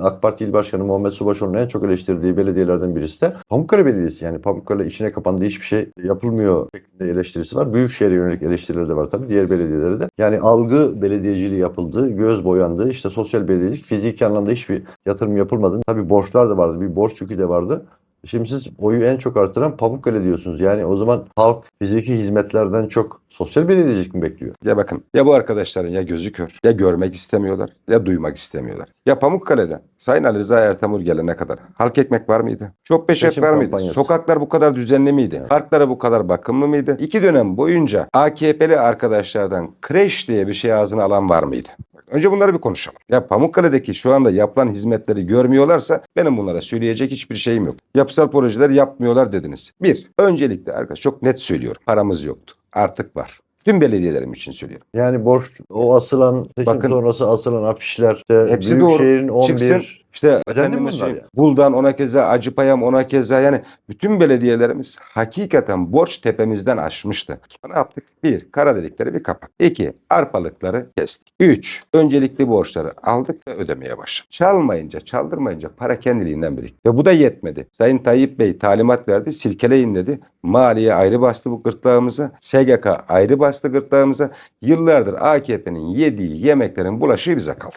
AK Parti İl Başkanı Muhammed Subaşoğlu'nun en çok eleştirdiği belediyelerden birisi de Pamukkale Belediyesi. Yani Pamukkale içine kapandı hiçbir şey yapılmıyor şeklinde eleştirisi var. Büyükşehir'e yönelik eleştirileri de var tabii diğer belediyelere de. Yani algı belediyeciliği yapıldı, göz boyandı. İşte sosyal belediyecilik fiziki anlamda hiçbir yatırım yapılmadı. Tabii borçlar da vardı, bir borç yükü de vardı. Şimdi siz oyu en çok artıran Pamukkale diyorsunuz. Yani o zaman halk fiziki hizmetlerden çok sosyal belediyecilik mi bekliyor? Ya bakın ya bu arkadaşların ya gözü kör ya görmek istemiyorlar ya duymak istemiyorlar. Ya Pamukkale'de Sayın Ali Rıza Ertemur gelene kadar halk ekmek var mıydı? Çok beşek var mıydı? kampanyası. Sokaklar bu kadar düzenli miydi? Evet. Parklara bu kadar bakımlı mıydı? İki dönem boyunca AKP'li arkadaşlardan kreş diye bir şey ağzına alan var mıydı? Önce bunları bir konuşalım. Ya Pamukkale'deki şu anda yapılan hizmetleri görmüyorlarsa benim bunlara söyleyecek hiçbir şeyim yok. Yapısal projeler yapmıyorlar dediniz. Bir, öncelikle arkadaş çok net söylüyorum. Paramız yoktu. Artık var. Tüm belediyelerim için söylüyorum. Yani borç, o asılan, seçim Bakın. sonrası asılan afişler, işte Hepsi. Büyükşehir'in 11, Çıksın. İşte Ödendi bunlar söyleyeyim, ya? Buldan ona keza, Acıpayam ona keza yani bütün belediyelerimiz hakikaten borç tepemizden aşmıştı. Ne yaptık? Bir, kara delikleri bir kapat. İki, arpalıkları kestik. Üç, öncelikli borçları aldık ve ödemeye başladık. Çalmayınca, çaldırmayınca para kendiliğinden birikti. Ve bu da yetmedi. Sayın Tayyip Bey talimat verdi, silkeleyin dedi. Maliye ayrı bastı bu gırtlağımıza, SGK ayrı bastı gırtlağımıza. Yıllardır AKP'nin yediği yemeklerin bulaşığı bize kaldı.